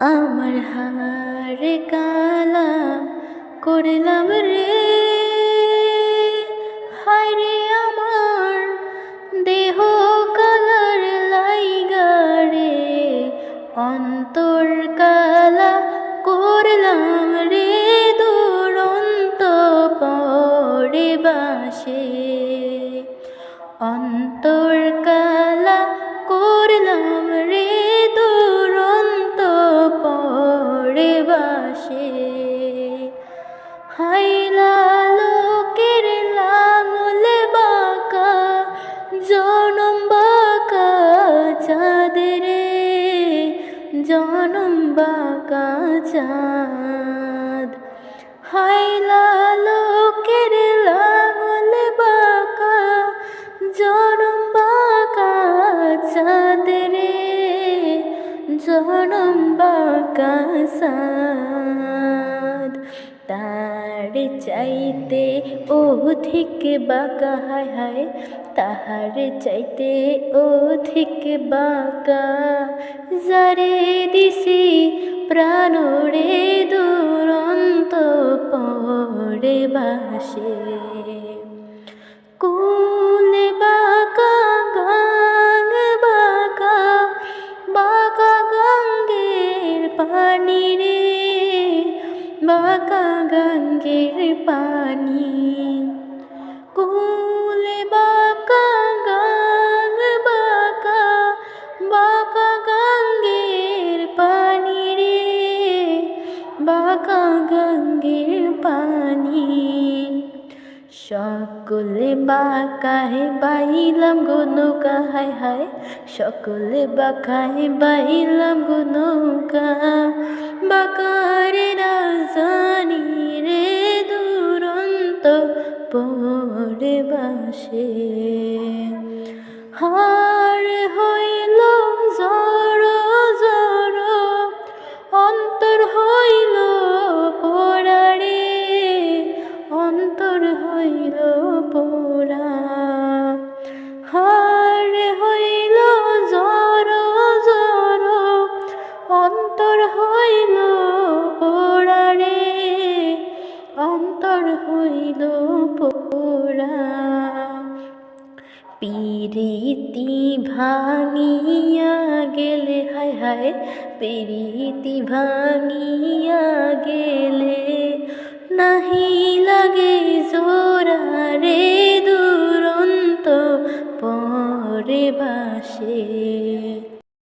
আমার হার কালা করলাম রে। হায়রে আমার দেহ কালার লাইগা রে। অন্তর কালা করলাম রে, দুরন্ত পড়ে বাসে। অন্তর কালা হাইলা লোকের লাঙল বাঁকা, জনম বাঁকা চাঁদরে জনম বাঁকা চাঁদ। হাইলা লোকের লাঙল বাঁকা, জনম বাঁকা চাঁদরে জনম বাঁকা সাদ তার চাইতে অধিক বাঁকা হায় হায়, তাহার চাইতে অধিক বাঁকা। যারে দিছি প্রাণরে দুরন্ত পড়ে বাসে কুল বাঁকা গাং বাঁকা বাঁকা গঙ্গের পানি বাঁকা গঙ্গের পানি কুল বাঁকা গাং বাঁকা বাঁকা গঙ্গের পানি রে বাঁকা গঙ্গের পানি সকলে বাঁকায় বাইলাম গো নৌকা হায় সকলে বাঁকায় বাইলাম গো নৌকা বাঁকারে রাজানি পড়ে বাসে। হার পিরিতি ভাঙিয়া গেলে, হায় হায়, পিরিতি ভাঙিয়া গেলে নাহি লাগে জোরা রে দুরন্ত পরে বাসে।